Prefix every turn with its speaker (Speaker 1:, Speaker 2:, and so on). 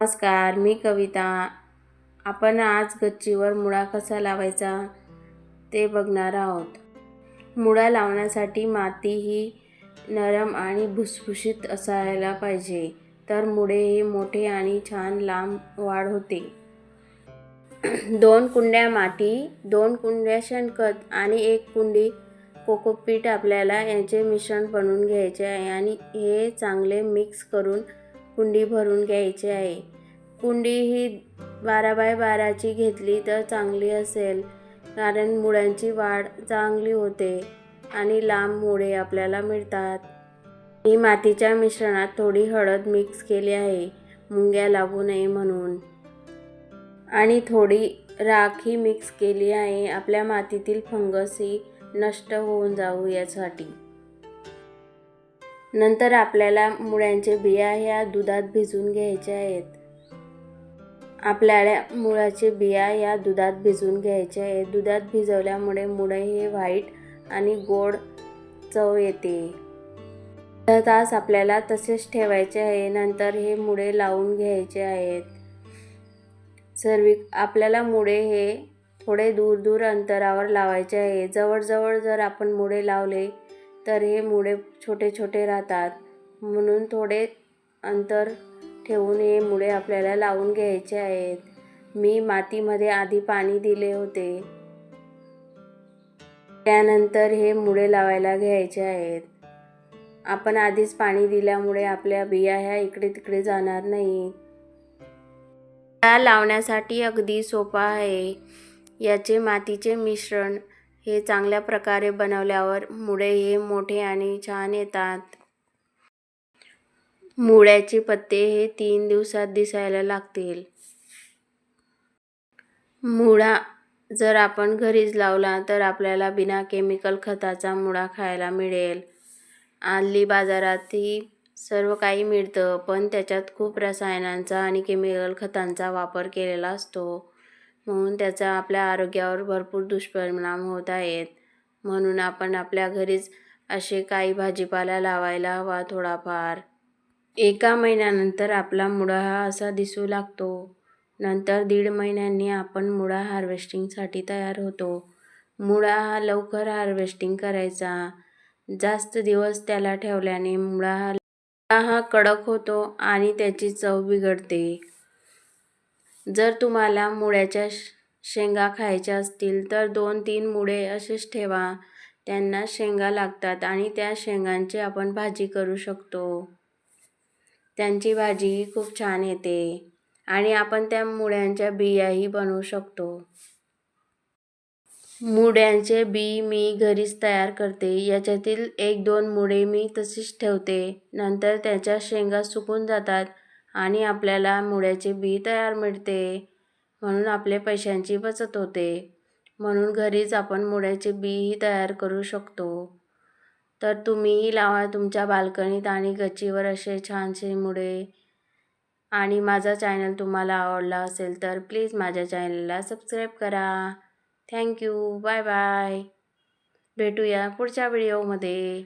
Speaker 1: नमस्कार मी कविता. आपण आज गच्चीवर मुळा कसा लावायचा ते बघणार आहोत. मुळा लावण्यासाठी माती ही नरम आणि भुसभुशीत असायला पाहिजे तर मुळे हे मोठे आणि छान लांब वाढ होते. दोन कुंड्या माती दोन कुंड्या शेणखत आणि एक कुंडी कोकोपीट आपल्याला यांचे मिश्रण बनवून घ्यायचे आहे आणि हे चांगले मिक्स करून कुंडी भरून घ्यायची आहे. कुंडी ही बारा बाय बाराची घेतली तर चांगली असेल कारण मुळ्यांची वाढ चांगली होते आणि लांब मुळे आपल्याला मिळतात. मी मातीच्या मिश्रणात थोडी हळद मिक्स केली आहे मुंग्या लागू नये म्हणून. आणि थोडी राखही मिक्स केली आहे आपल्या मातीतील फंगस ही नष्ट होऊन जाऊ यासाठी. नंतर आपल्याला मुळ्यांचे बिया ह्या दुधात भिजवून घ्यायच्या आहेत. आपल्याला मुळाचे बिया या दुधात भिजवून घ्यायच्या आहेत. दुधात भिजवल्यामुळे मुळे हे व्हाईट आणि गोड चव येते. अर्धा तास आपल्याला तसेच ठेवायचे आहे. नंतर हे मुळे लावून घ्यायचे आहेत. सर्वी आपल्याला मुळे हे थोडे दूर दूर अंतरावर लावायचे आहे. जवळजवळ जर आपण मुळे लावले तर हे मुळे छोटे छोटे राहतात. म्हणून थोडे अंतर ठेवून हे मुळे आपल्याला लावून घ्यायचे आहेत. मी मातीमध्ये आधी पाणी दिले होते. त्यानंतर हे मुळे लावायला घ्यायचे आहेत. आपण आधीच पाणी दिल्यामुळे आपल्या बिया ह्या इकडे तिकडे जाणार नाही. त्या लावण्यासाठी अगदी सोपा आहे. याचे मातीचे मिश्रण हे चांगल्या प्रकारे बनवल्यावर मुळे हे मोठे आणि छान येतात. मुळ्याचे पत्ते हे तीन दिवसात दिसायला लागतील. मुळा जर आपण घरीच लावला तर आपल्याला बिना केमिकल खताचा मुळा खायला मिळेल. हल्ली बाजारातही सर्व काही मिळतं पण त्याच्यात खूप रसायनांचा आणि केमिकल खतांचा वापर केलेला असतो. म्हणून त्याचा आपल्या आरोग्यावर भरपूर दुष्परिणाम होत आहेत. म्हणून आपण आपल्या घरीच असे काही भाजीपाला लावायला हवा थोडाफार. एका महिन्यानंतर आपला मुळा हा असा दिसू लागतो. नंतर दीड महिन्यांनी आपण मुळा हार्वेस्टिंगसाठी तयार होतो. मुळा हा लवकर हार्वेस्टिंग करायचा. जास्त दिवस त्याला ठेवल्याने मुळा हा हा कडक होतो आणि त्याची चव बिघडते. जर तुम्हाला मुळ्याच्या शेंगा खायच्या असतील तर दोन तीन मुळे असेच ठेवा. त्यांना शेंगा लागतात आणि त्या शेंगांची आपण भाजी करू शकतो. त्यांची भाजीही खूप छान येते आणि आपण त्या मुळ्यांच्या बियाही बनवू शकतो. मुळ्यांचे बी मी घरीच तयार करते. याच्यातील एक दोन मुळे मी तशीच ठेवते. नंतर त्याच्या शेंगा सुकून जातात. आणि आपल्याला मुळ्याचे बी तयार मिळते. म्हणून आपले पैशांची बचत होते. म्हणून घरीच आपण मुळ्याचे बीही तयार करू शकतो. तर तुम्हीही लावा तुमच्या बाल्कनीत आणि गच्चीवर असे छानसे मुळे. आणि माझा चॅनल तुम्हाला आवडला असेल तर प्लीज माझ्या चॅनलला सबस्क्राईब करा. Thank you. Bye bye. भेटूया पुढच्या व्हिडिओमध्ये.